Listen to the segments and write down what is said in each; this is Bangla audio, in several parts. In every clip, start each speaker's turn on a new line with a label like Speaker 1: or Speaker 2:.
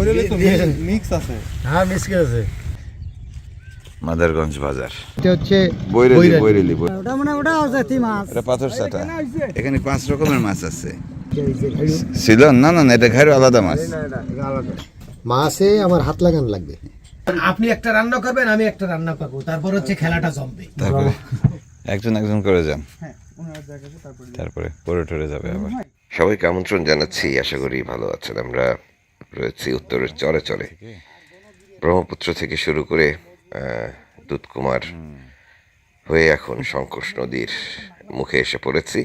Speaker 1: বইরেলে তো মিক্স আছে।
Speaker 2: হ্যাঁ আছে?
Speaker 3: মাদারগঞ্জ বাজার।
Speaker 2: এটা হচ্ছে
Speaker 3: বৈরেলি বৈরেলি।
Speaker 4: ওটা মানে ওটা জাতি মাছ।
Speaker 3: এটা পাথর চাটা। এখানে পাঁচ রকমের মাছ আছে। ছিল না না না এটা ঘাড়ু আলাদা মাছ।
Speaker 2: মাছে আমার হাত লাগানো লাগবে। আপনি একটা রান্না করবেন আমি একটা রান্না করব। তারপর হচ্ছে খেলাটা জমবে।
Speaker 3: তারপরে একজন একজন করে যান। তারপরে পরে টরে যাবে আবার। সবাইকে আমন্ত্রণ জানাচ্ছি আশা করি ভালো আছেন। আমরা রয়েছি উত্তরের চরে চরে ব্রহ্মপুত্র থেকে শুরু করে আহ, দুধকুমার হয়ে এখন শঙ্কোষ নদীর মুখে এসে পড়েছি।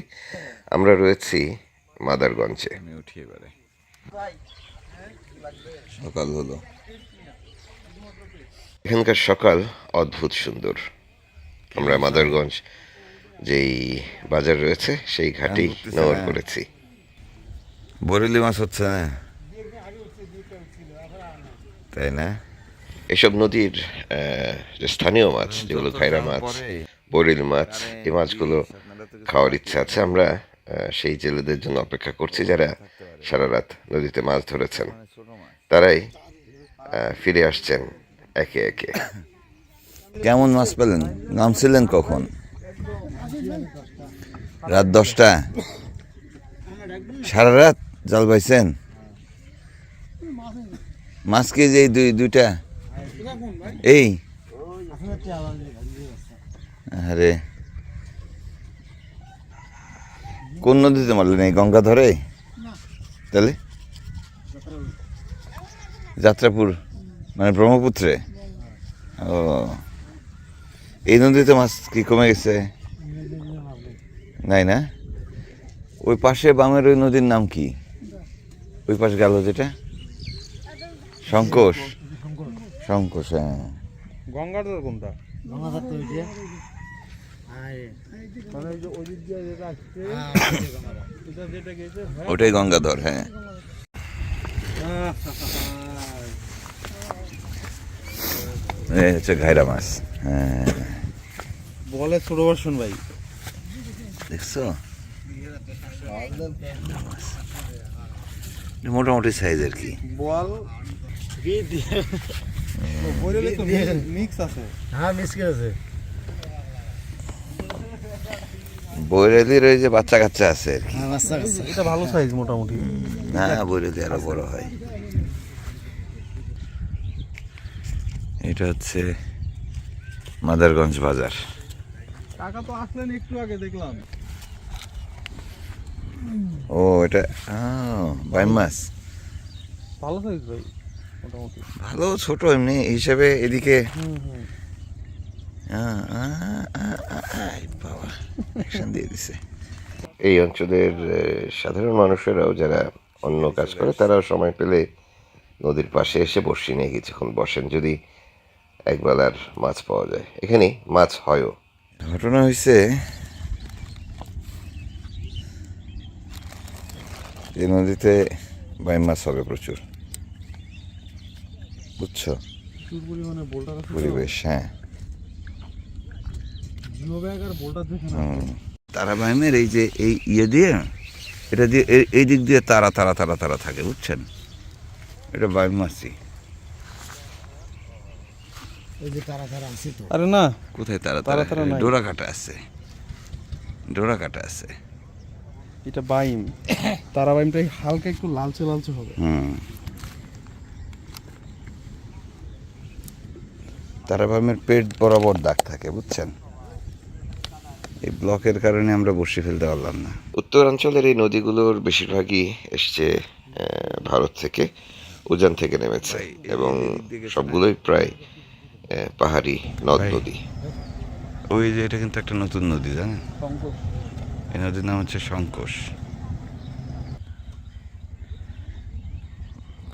Speaker 3: আমরা রয়েছি মাদারগঞ্জে। সকাল হলো। এখানকার সকাল অদ্ভুত সুন্দর। আমরা মাদারগঞ্জ যেই বাজার রয়েছে সেই ঘাটেই নগর করেছি। বরেলি মাছ হচ্ছে না তাই না? এসব নদীর যে স্থানীয় মাছ যেগুলো খাইরা মাছ বরেলি মাছ এই মাছগুলো খাওয়ার ইচ্ছা আছে। আমরা সেই জেলেদের জন্য অপেক্ষা করছি যারা সারা রাত নদীতে মাছ ধরেছেন। তারাই ফিরে আসছেন একে একে। কেমন মাছ পেলেন? নামছিলেন কখন? রাত দশটা? সারা রাত জাল পাইছেন? মাছ কি যে এই দুই দুইটা? এই। আরে। কোন নদীতে মারলেন এই গঙ্গা ধরে? তাহলে? যাত্রাপুর মানে ব্রহ্মপুত্রে? ও। এই নদীতে মাছ কি কমে গেছে? নাই না? ওই পাশে বামের ওই নদীর নাম কি? ওই পাশে গেল যেটা? শঙ্কোষ। শঙ্কোষ হ্যাঁ।
Speaker 1: গঙ্গার দর কোনটা
Speaker 2: গঙ্গা ধরতে হয়েছে
Speaker 1: মানে ওই যে ওই দিক দিয়ে যেটা আসছে এটা যেটা গেছে
Speaker 3: ওটাই গঙ্গাধর হ্যাঁ। এই হচ্ছে ঘাইরা মাছ হ্যাঁ।
Speaker 1: বলে ছোট ভার্সন ভাই।
Speaker 3: দেখছ? মোটামুটি সাইজের কি?
Speaker 1: বল বইরেলে তো মিক্স আছে।
Speaker 2: হ্যাঁ আছে।
Speaker 3: ওই যে বাচ্চা কাচ্চা আছে আর কি।
Speaker 2: হ্যাঁ
Speaker 1: এটা ভালো সাইজ মোটামুটি।
Speaker 3: বৈরালি আরও বড় হয়। এটা হচ্ছে মাদারগঞ্জ বাজার।
Speaker 1: টাকা তো আসলেন একটু আগে দেখলাম।
Speaker 3: ও এটা বাইম মাছ
Speaker 1: ভালো সাইজ ভাই। মোটামুটি।
Speaker 3: ভালো ছোট এমনি হিসেবে এদিকে। বাবা অ্যাকশন দিয়ে দিছে। এই অঞ্চলের সাধারণ মানুষেরাও যারা অন্য কাজ করে তারাও সময় পেলে নদীর পাশে এসে বসি নিয়ে কিছুক্ষণ বসেন যদি একবেলার মাছ পাওয়া যায়। এখানে মাছ হয়ও। ঘটনা হয়েছে এই নদীতে বাইম মাছ হবে প্রচুর। বুঝছ? পরিবেশ হ্যাঁ। তারা বাইমের এই যে এই ইয়ে দিয়ে এটা দিয়ে এই- দিক দিয়ে তারা তারা তারা তারা থাকে বুঝছেন? এটা মাছি
Speaker 2: তো।
Speaker 1: আরে না।
Speaker 3: কোথায় তারা
Speaker 1: তারা?
Speaker 3: তারা
Speaker 1: তারা
Speaker 3: ডোরা কাটা আছে। ডোরা কাটা আছে।
Speaker 1: এটা বাইম। তারা বাইমটা হালকা একটু লালচে লালচে হবে।
Speaker 3: হুম। তারা বাইমের পেট বরাবর দাগ থাকে বুঝছেন? এই ব্লকের কারণে আমরা বসে ফেলতে পারলাম না। উত্তরাঞ্চলের এই নদীগুলোর বেশিরভাগই এসছে ভারত থেকে উজান থেকে নেমেছে এবং সবগুলোই প্রায় পাহাড়ি নদ নদী। ওই যে এটা কিন্তু একটা নতুন নদী জানেন? এই নদীর নাম হচ্ছে শঙ্কোষ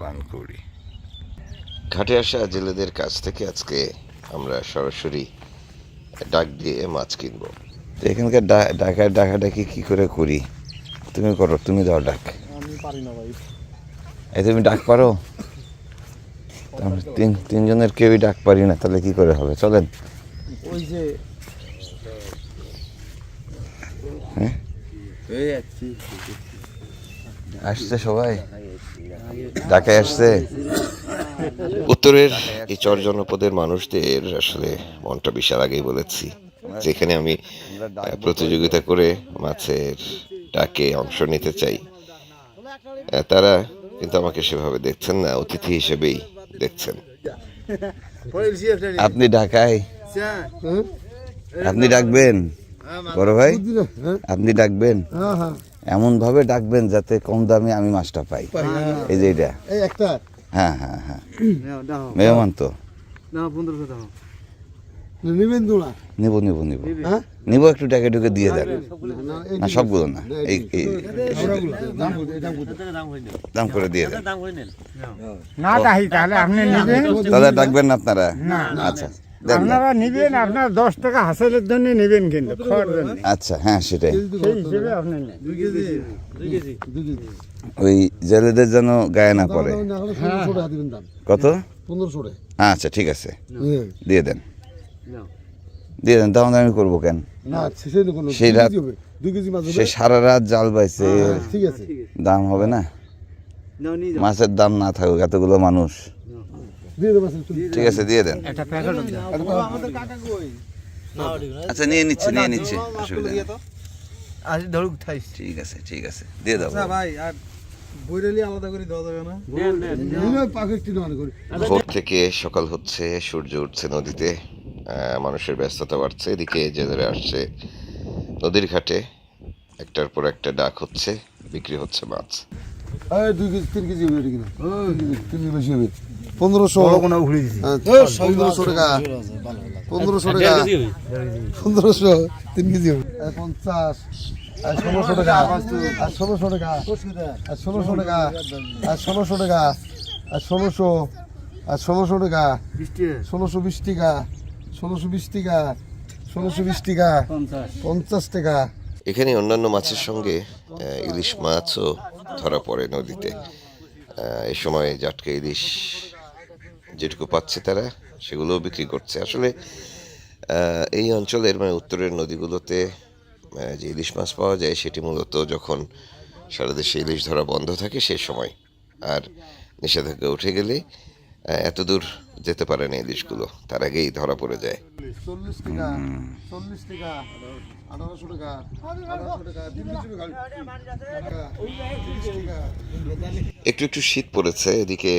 Speaker 3: পানকুড়ি। ঘাটে আসা জেলেদের কাছ থেকে আজকে আমরা সরাসরি ডাক দিয়ে মাছ কিনবো। তো এখানকার ডাকা ডাকাডাকি কি করে করি? তুমি করো তুমি দাও ডাক।
Speaker 1: আমি পারি না ভাই।
Speaker 3: এই তুমি ডাক পারো? আমরা তিন তিনজনের কেউই ডাক পারি না তাহলে কি করে হবে? চলেন।
Speaker 1: ওই যে
Speaker 3: হ্যাঁ? আসছে সবাই? ডাকে আসছে?
Speaker 5: উত্তরের এই চর জনপদের মানুষদের আসলে মনটা বিশাল আগেই বলেছি। যেখানে আমি প্রতিযোগিতা করে মাছের ডাকে অংশ নিতে চাই। তারা কিন্তু আমাকে সেভাবে দেখছেন না অতিথি হিসেবেই দেখছেন। আপনি ঢাকায়? আপনি ডাকবেন? বড় ভাই? আপনি ডাকবেন?
Speaker 2: হ্যাঁ হ্যাঁ।
Speaker 5: এমন ভাবে ডাকবেন যাতে কম দামে আমি মাছটা পাই। এই যে এটা। হ্যাঁ হ্যাঁ হ্যাঁ। মেহমান তো।
Speaker 2: নিবেন তোলা
Speaker 5: নিব নিব নিব।
Speaker 2: হ্যাঁ?
Speaker 5: নিব একটু টাকা টুকে দিয়ে দেন। না সবগুলো। না এই এই
Speaker 2: দাম দাম
Speaker 5: করে দিয়ে দেন।
Speaker 4: না তাহলে আপনি নেবেন।
Speaker 5: দাদা ডাকবেন না আপনারা? আচ্ছা দেন।
Speaker 4: আপনারা নেবেন আপনার দশ টাকা হাসিলের জন্য নেবেন কিন্তু খাওয়ার জন্য।
Speaker 5: আচ্ছা হ্যাঁ সেটাই।
Speaker 4: সেই হিসেবে আপনি
Speaker 5: ওই জেলেদের যেন গায়ে না পড়ে।
Speaker 2: দাম
Speaker 5: কত? আচ্ছা ঠিক আছে।
Speaker 2: হ্যাঁ।
Speaker 5: দিয়ে। দেন। দিয়ে দেন তাহলে আমি করব কেন?
Speaker 2: না
Speaker 5: সেই রাত- সে সারা রাত জাল বাইছে।
Speaker 2: ঠিক আছে।
Speaker 5: দাম হবে না? মাছের দাম না থাকুক এতগুলো মানুষ
Speaker 2: দিয়ে দেবো আচ্ছা, চল।
Speaker 5: ঠিক আছে দিয়ে দেন। আচ্ছা নিয়ে নিচ্ছে নিয়ে নিচ্ছে। অসুবিধা নেই।
Speaker 1: আজ ধরুক থাইস।
Speaker 5: ঠিক আছে ঠিক আছে দিয়ে দাও
Speaker 1: ভাই আর বইরালি আলাদা করে দেওয়া যাবে না?
Speaker 2: এই নয়, পাকেট কিনে করি।
Speaker 5: ভোর থেকে সকাল হচ্ছে সূর্য উঠছে নদীতে আহ, মানুষের ব্যস্ততা বাড়ছে এদিকে জেলেরা আসছে নদীর ঘাটে একটার পর একটা ডাক হচ্ছে বিক্রি হচ্ছে মাছ।
Speaker 2: এই দুই কেজি তিন কেজি, তিন কেজি বেশি হবে। পনেরোশো টাকা। পনেরোশো টাকা। পনেরোশো তিন কেজি পঞ্চাশ আর ষোলোশো টাকা। আর ষোলোশো টাকা। আর ষোলোশো টাকা। আর ষোলোশো টাকা। আর ষোলোশো আর ষোলোশো টাকা। ষোলোশো বিশ টাকা। ষোলোশো বিশ টাকা। ষোলোশো বিশ টাকা। পঞ্চাশ। টাকা।
Speaker 5: এখানে অন্যান্য মাছের সঙ্গে ইলিশ মাছও ধরা পড়ে নদীতে। এই সময় জাটকা ইলিশ যেটুকু পাচ্ছে তারা সেগুলোও বিক্রি করছে আসলে এই অঞ্চলের মানে উত্তরের নদীগুলোতে যে ইলিশ মাছ পাওয়া যায় সেটি মূলত যখন সারা দেশে ইলিশ ধরা বন্ধ থাকে সেই সময় আর নিষেধাজ্ঞা উঠে গেলে এত দূর যেতে পারে না ইলিশগুলো তার আগেই ধরা পড়ে যায় একটু একটু শীত পড়েছে এদিকে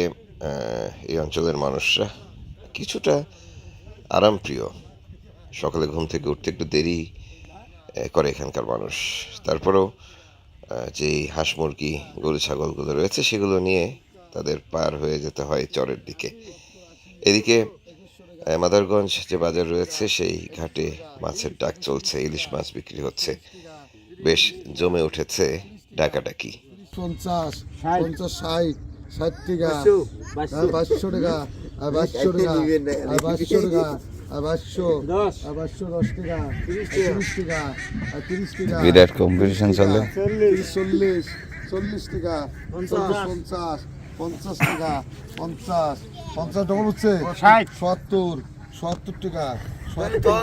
Speaker 5: এই অঞ্চলের মানুষরা কিছুটা আরামপ্রিয়। সকালে ঘুম থেকে উঠতে একটু দেরি করে এখানকার মানুষ। তারপরেও যে হাঁস মুরগি, গরু, ছাগলগুলো রয়েছে, সেগুলো নিয়ে তাদের পার হয়ে যেতে হয় চরের দিকে। এদিকে মাদারগঞ্জ যে বাজার রয়েছে, সেই ঘাটে মাছের ডাক চলছে, ইলিশ মাছ বিক্রি হচ্ছে। বেশ জমে উঠেছে ডাকাডাকি।
Speaker 2: পঞ্চাশ পঞ্চাশ, ষাট। ষাট টাকা আর বাইশশো টাকা আর টাকা আর টাকা আর বাইশশো আর বাইশশো দশ টাকা আর তিরিশ টাকা। আর তিরিশ টাকা
Speaker 5: বিরাট কম্পিটিশন চলে।
Speaker 2: চল্লিশ চল্লিশ টাকা পঞ্চাশ। পঞ্চাশ টাকা পঞ্চাশ পঞ্চাশ ডবল হচ্ছে।
Speaker 4: ষাট।
Speaker 2: সত্তর সত্তর টাকা সত্তর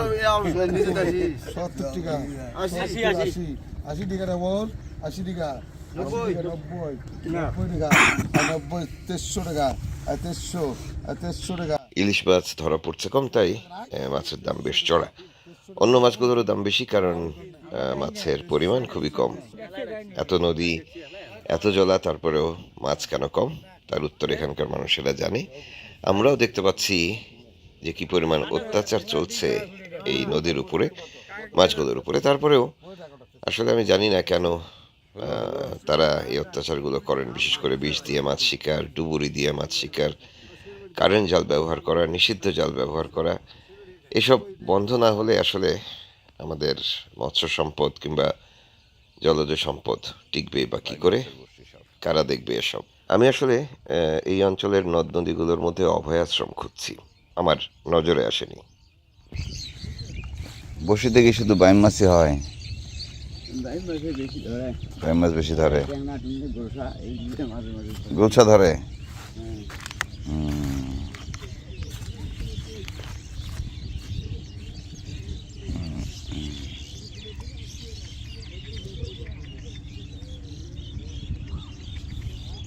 Speaker 2: সত্তর টাকা আশি আশি। আশি টাকা ডবল আশি টাকা। নব্বই? নব্বই। টাকা টাকা
Speaker 5: ইলিশ মাছ ধরা পড়ছে কম তাই মাছের দাম বেশ চড়া। অন্য মাছগুলোরও দাম বেশি কারণ মাছের পরিমাণ খুবই কম। এত নদী এত জলা তারপরেও মাছ কেন কম? তার উত্তর এখানকার মানুষেরা জানে। আমরাও দেখতে পাচ্ছি যে কি পরিমাণ অত্যাচার চলছে এই নদীর উপরে মাছগুলোর উপরে। তারপরেও আসলে আমি জানি না কেন তারা এই অত্যাচারগুলো করেন, বিশেষ করে বিষ দিয়ে মাছ শিকার, ডুবুরি দিয়ে মাছ শিকার কারেন্ট জাল ব্যবহার করা, নিষিদ্ধ জাল ব্যবহার করা। এসব বন্ধ না হলে আসলে আমাদের মৎস্য সম্পদ কিংবা জলজ সম্পদ টিকবে বা কী করে? কারা দেখবে এসব? আমি আসলে এই অঞ্চলের নদ নদীগুলোর মধ্যে অভয়াশ্রম খুঁজছি। আমার নজরে আসেনি। বসে থেকে শুধু বাইম মাছই হয়। মাছ বেশি ধরে। গোলসা ধরে।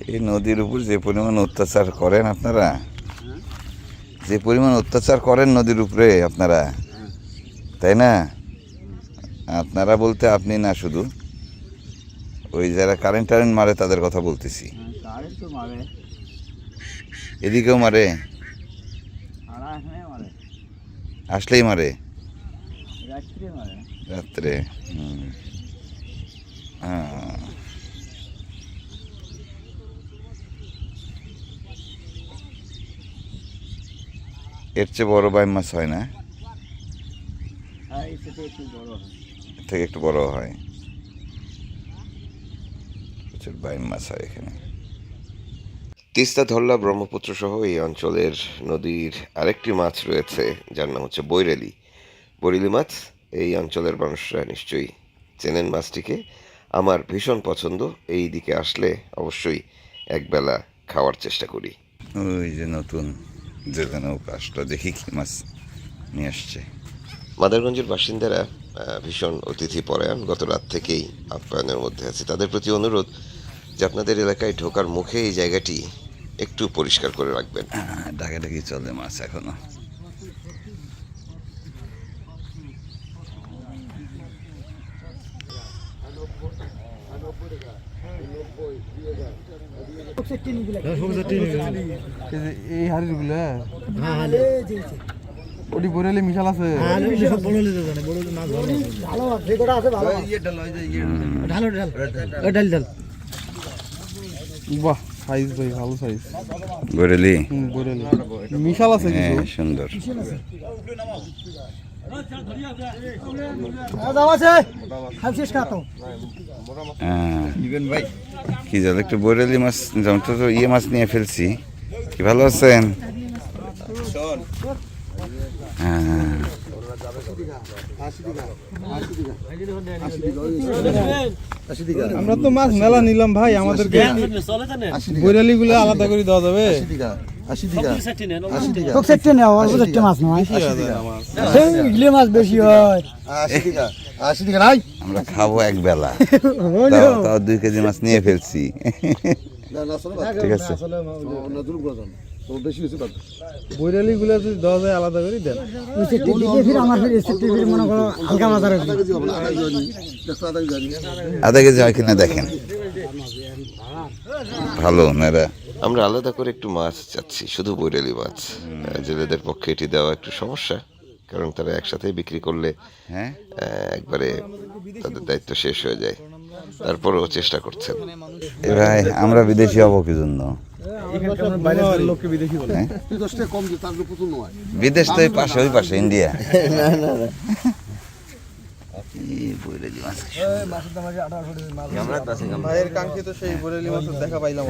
Speaker 5: এই নদীর উপর যে পরিমাণ অত্যাচার করেন আপনারা
Speaker 3: যে পরিমাণ অত্যাচার করেন নদীর উপরে আপনারা তাই না? আপনারা বলতে আপনি না শুধু। ওই যারা কারেন্ট টারেন্ট মারে তাদের কথা বলতেছি। এদিকেও মারে। আসলেই মারে। রাত্রে। হ্যাঁ। এর চেয়ে বড় বাইম মাছ হয় না এর থেকে একটু বড় হয়। প্রচুর বাইম মাছ হয় এখানে। তিস্তা ধরলা ব্রহ্মপুত্র সহ এই অঞ্চলের নদীর আরেকটি মাছ রয়েছে যার নাম হচ্ছে বৈরেলি। বৈরেলি মাছ এই অঞ্চলের মানুষরা নিশ্চয়ই চেনেন মাছটিকে। আমার ভীষণ পছন্দ এই দিকে আসলে অবশ্যই একবেলা খাওয়ার চেষ্টা করি। ওই যে নতুন জেলে নৌকা আসলো দেখি কি মাছ নিয়ে আসছে। মাদারগঞ্জের বাসিন্দারা ভীষণ অতিথি পরায়ণ। গত রাত থেকেই আপ্যায়নের মধ্যে আছে। তাদের প্রতি অনুরোধ যে আপনাদের এলাকায় ঢোকার মুখে এই জায়গাটি একটু পরিষ্কার করে রাখবেন। ডাকাডাকি চলে মাছ এখনও।
Speaker 1: এই ওটি বরেলে মিশাল আছে। বাহ সাইজ ভাই ভালো সাইজ।
Speaker 3: বরেলি
Speaker 1: হুম বরেলে মিশাল আছে
Speaker 3: হ্যাঁ
Speaker 1: কিছু?
Speaker 3: সুন্দর। হ্যাঁ। কি জাল একটু বরেলি মাছ যেমন তো ইয়ে মাছ নিয়ে ফেলছি। কি ভালো আছেন? হ্যাঁ
Speaker 1: আমরা তো মাছ মেলা নিলাম ভাই আমাদেরকে বৈরালি গুলো আলাদা করে দেওয়া যাবে। আমার?
Speaker 6: হয়।
Speaker 3: খাব এক বেলা দুই কেজি মাছ নিয়ে ফেলছি। ঠিক আছে।
Speaker 2: নতুন করে যান। তো বেশি হয়েছে তার
Speaker 1: বৈরালি গুলো যদি দেওয়া যায় আলাদা করে দেন।
Speaker 6: মনে
Speaker 2: আধা কেজি আধা
Speaker 3: হয় কিনা দেখেন। ভালো ওনারা আমরা আলাদা করে একটু মাছ চাচ্ছি শুধু বৈরালি মাছ। জেলেদের পক্ষে এটি দেওয়া একটু সমস্যা কারণ তারা একসাথে বিক্রি করলে হ্যাঁ। একবারে তাদের দায়িত্ব শেষ হয়ে যায়। তারপরেও চেষ্টা করছেন। ভাই আমরা বিদেশি হব কি জন্য
Speaker 1: লোককে বিদেশি
Speaker 3: তো পাশে ওই পাশে ইন্ডিয়া। এই বৈরালি মাছ কি
Speaker 1: কাঙ্ক্ষিত সেই বৈরালি মাছের দেখা পাইলাম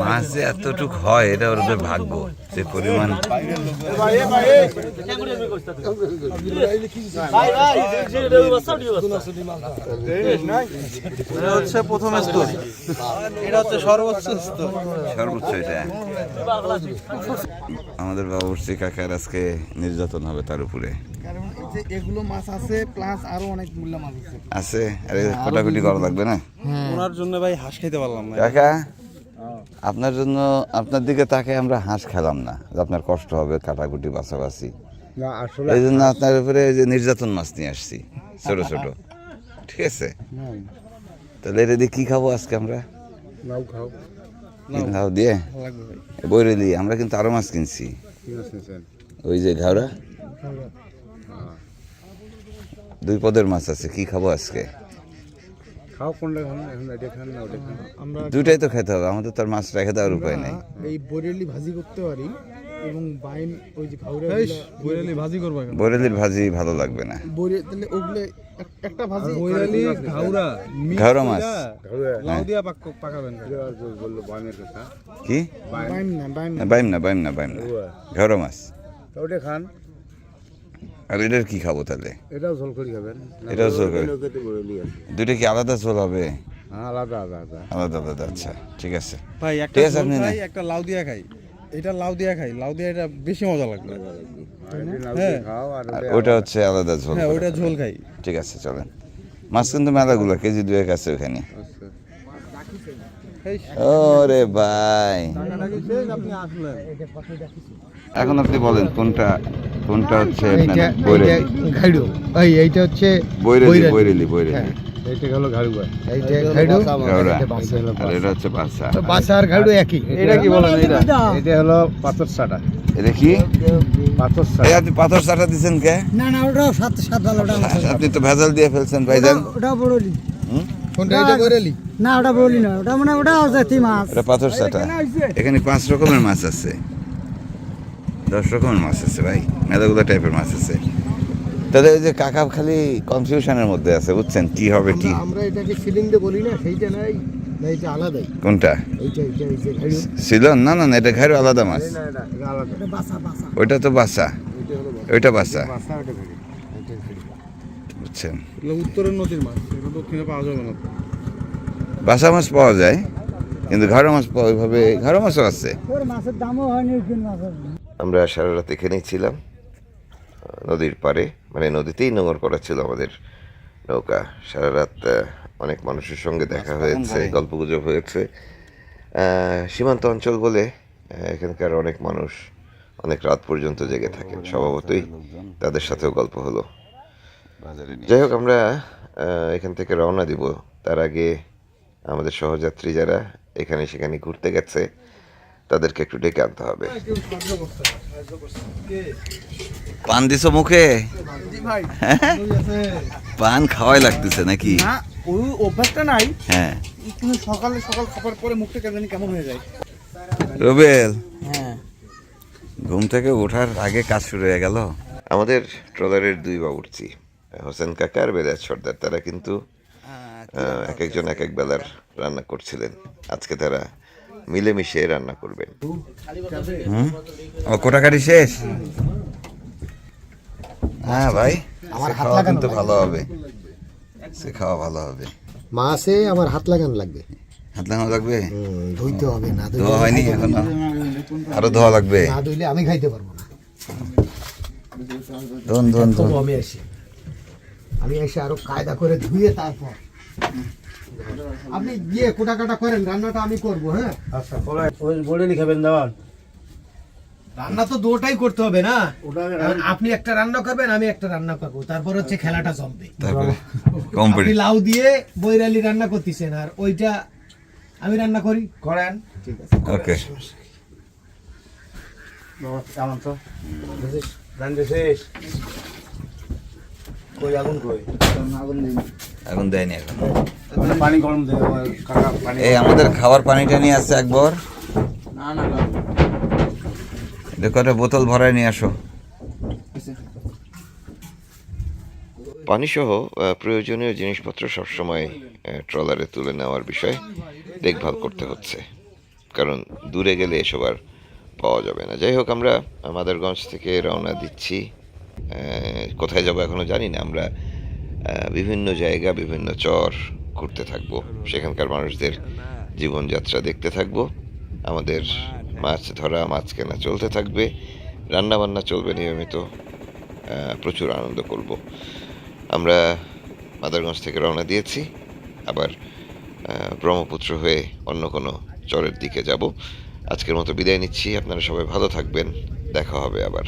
Speaker 3: মাছ যে এতটুক হয় এটা ওর ভাগ্য যে পরিমাণ।
Speaker 1: এটা হচ্ছে প্রথম স্তর এটা হচ্ছে সর্বোচ্চ স্তর
Speaker 3: সর্বোচ্চ এটা। আমাদের বাবুর্চি কাকার আজকে নির্যাতন হবে তার উপরে।
Speaker 1: যে এগুলো মাছ আছে প্লাস আরও অনেক মূল্য মাছ আছে।
Speaker 3: আছে? আরে কোটাকুটি করা লাগবে না?
Speaker 1: ওনার জন্য ভাই হাঁস খাইতে পারলাম না।
Speaker 3: কাকা আপনার জন্য আপনার দিকে তাকে আমরা হাঁস খেলাম না আপনার কষ্ট হবে কাটাকুটি বাছাবাছি।
Speaker 4: না আসলে
Speaker 3: এই জন্য আপনার উপরে এই যে নির্যাতন মাছ নিয়ে আসছি ছোট ছোট। ঠিক আছে? তাহলে এটা দিয়ে কি খাব আজকে আমরা?
Speaker 4: নাও খাও।
Speaker 3: লাউ দিয়ে? আমরা কিন্তু আরও মাছ কিনছি।
Speaker 4: কি আছে স্যার।
Speaker 3: ওই যে ঘাওড়া। দুই পদের মাছ আছে কি খাব আজকে?
Speaker 4: খাও কোনটা খান এখন এটা খান না ওটা খান।
Speaker 1: আমরা
Speaker 3: দুইটাই তো খেতে হবে আমাদের তো আর মাছ রেখে দেওয়ার উপায় নেই।
Speaker 7: এই বরেলি ভাজি করতে পারি এবং বাইম ওই যে ঘাউরা
Speaker 1: বৈরালি ভাজি করবা কেন
Speaker 3: ভাজি ভালো লাগবে না।
Speaker 7: বরে তাহলে ওগুলো একটা ভাজি
Speaker 1: বৈরালি ঘাউরা
Speaker 3: মাছ।
Speaker 1: লাউ দিয়া পাক পাকাবেন।
Speaker 4: বলল বানের কথা
Speaker 3: কি?
Speaker 7: বাইম না বাইম
Speaker 3: না, বাইম না বাইম না বাইম না। ঘাওড়া মাছ।
Speaker 4: ওটা খান।
Speaker 3: আর এটার কি খাব তাহলে?
Speaker 4: এটাও ঝোল করে খাবেন
Speaker 3: এটাও ঝোল করে। দুইটা কি আলাদা ঝোল হবে?
Speaker 4: হ্যাঁ আলাদা আলাদা।
Speaker 3: আলাদা আলাদা আচ্ছা ঠিক আছে।
Speaker 1: ভাই একটা
Speaker 3: আপনি
Speaker 1: খাই একটা লাউ দিয়া খাই। এটা লাউ দিয়া খাই লাউ দিয়া এটা বেশি মজা লাগবে। হ্যাঁ।
Speaker 4: খাও আর
Speaker 3: আর ওটা হচ্ছে আলাদা ঝোল
Speaker 1: হ্যাঁ
Speaker 3: খাবেন।
Speaker 1: ঝোল খাই।
Speaker 3: ঠিক আছে চলেন। মাছ কিন্তু মেলাগুলো কেজি দুয়েক আছে ওখানে।
Speaker 5: ওরে ভাই।
Speaker 1: আপনি আসলেন।
Speaker 5: এখন আপনি বলেন কোনটা কোনটা হচ্ছে বৈরালি
Speaker 8: এইটা ঘাইডো এই এইটা হচ্ছে
Speaker 5: বৈরালি বৈরালি বৈরালি
Speaker 8: এইটা হলো ঘাড়ু এইটা ঘাইডো
Speaker 5: গাওড়া।
Speaker 8: এটা বাসা।
Speaker 5: আর এটা হচ্ছে বাচ্চা
Speaker 8: বাসা আর ঘাড়ু একই।
Speaker 1: এটা কি বলেন এটা
Speaker 9: এটা হলো পাথর সাটা।
Speaker 5: এটা কি?
Speaker 9: পাথর
Speaker 5: এই আপনি পাথর দিচ্ছেন কে?
Speaker 6: না না ওটাও সাত সাত ভালো ওটা
Speaker 5: আপনি তো ভেজাল দিয়ে ফেলছেন ভাইজান।
Speaker 6: ওটা বড়লি।
Speaker 5: হুম?
Speaker 8: কোনটা এটা বৈরালি
Speaker 6: না ওটা বড়লি না। ওটা মানে ওটা জাতি মাছ
Speaker 5: এটা পাথর চাটা এখানে পাঁচ রকমের মাছ আছে। দশ রকমের মাছ আছে ভাই মেলাগুলো টাইপের মাছ আছে। তাদের ওই যে কাকা খালি কনফিউশনের মধ্যে আছে বুঝছেন? কি হবে কি?
Speaker 8: আমরা এটাকে সিলিং দিয়ে বলি না সেইটা নাই না
Speaker 5: কোনটা? না না না এটা ঘাড়ু আলাদা মাছ।
Speaker 6: বাসা বাসা।
Speaker 5: ওইটা তো বাসা। ওইটা বাসা। বুঝছেন?
Speaker 1: উত্তরের নদীর মাছ এটা দক্ষিণে পাওয়া যাবে না।
Speaker 5: বাসা মাছ পাওয়া যায় কিন্তু ঘাড়ো মাছ পাওয়া ওইভাবে ঘাড়ো মাছও আছে।
Speaker 6: মাছের দামও হয়নি
Speaker 5: আমরা সারা রাত এখানেই ছিলাম নদীর পাড়ে মানে নদীতেই নোংর করা ছিল আমাদের নৌকা। সারা রাত অনেক মানুষের সঙ্গে দেখা হয়েছে গল্পগুজব হয়েছে। সীমান্ত অঞ্চল বলে এখানকার অনেক মানুষ অনেক রাত পর্যন্ত জেগে থাকেন। স্বভাবতই তাদের সাথেও গল্প হলো। যাই হোক আমরা এখান থেকে রওনা দিব। তার আগে আমাদের সহযাত্রী যারা এখানে সেখানে ঘুরতে গেছে তাদেরকে একটু ডেকে আনতে হবে। পান দিছো মুখে? পান খাওয়াই লাগতেছে নাকি?
Speaker 3: ওই অভ্যাসটা নাই।
Speaker 5: হ্যাঁ।
Speaker 3: কিন্তু সকালে সকাল খাবার পরে মুখটা কেমন কেমন হয়ে যায়।
Speaker 5: রুবেল
Speaker 3: হ্যাঁ।
Speaker 5: ঘুম থেকে ওঠার আগে কাজ শুরু হয়ে গেল? আমাদের ট্রলারের দুই বাবুর্চি হোসেন কাকা আর বেদাত সর্দার তারা কিন্তু এক একজন এক এক বেলার রান্না করছিলেন। আজকে তারা মিলেমিশে রান্না করবেন। হুম? ও কোটাকাটি শেষ? হ্যাঁ ভাই আমার খাওয়া কিন্তু ভালো হবে। সে খাওয়া ভালো হবে।
Speaker 8: মাছে আমার হাত লাগান লাগবে।
Speaker 5: হাত লাগানো লাগবে?
Speaker 8: হুম, ধুইতে হবে না
Speaker 5: ধোয়া হয়নি এখনও? আরও ধোয়া লাগবে?
Speaker 8: না ধুইলে আমি খাইতে পারব না।
Speaker 5: ধন ধন ধন।
Speaker 8: আমি এসে। আমি এসে আরও কায়দা করে ধুয়ে তারপর আপনি গিয়ে কোটা কাটা করেন রান্নাটা আমি করব হ্যাঁ?
Speaker 9: আচ্ছা বলে খাবেন দেওয়ান
Speaker 8: রান্না তো দুটাই করতে হবে না? আপনি একটা রান্না করবেন আমি একটা রান্না করব। তারপর হচ্ছে খেলাটা জমবে। আপনি
Speaker 5: কমপ্লিট
Speaker 8: লাউ দিয়ে বৈরালি রান্না করতেছেন আর ওইটা আমি রান্না করি। করেন। ঠিক আছে।
Speaker 5: ওকে।
Speaker 9: কেমন তো শেষ? কই আগুন কই? আগুন দিন
Speaker 5: এখন দেয়নি এখন।
Speaker 9: পানি গরম কাকা পানি
Speaker 5: এই আমাদের খাবার পানিটা নিয়ে আসছে একবার।
Speaker 3: না না
Speaker 5: দেখো একটা বোতল ভরায় নিয়ে আসো। পানিসহ আহ, প্রয়োজনীয় জিনিসপত্র সবসময় ট্রলারে তুলে নেওয়ার বিষয়ে দেখভাল করতে হচ্ছে। কারণ দূরে গেলে এসব আর পাওয়া যাবে না। যাই হোক আমরা মাদারগঞ্জ থেকে রওনা দিচ্ছি। কোথায় যাব এখনও জানি না। আমরা বিভিন্ন জায়গা, বিভিন্ন চর ঘুরতে থাকব। সেখানকার মানুষদের জীবনযাত্রা দেখতে থাকব। আমাদের মাছ ধরা, মাছ কেনা চলতে থাকবে। রান্না বান্না চলবে নিয়মিত। প্রচুর আনন্দ করব। আমরা মাদারগঞ্জ থেকে রওনা দিয়েছি। আবার ব্রহ্মপুত্র হয়ে অন্য কোনো চরের দিকে যাব। আজকের মতো বিদায় নিচ্ছি। আপনারা সবাই ভালো থাকবেন। দেখা হবে আবার।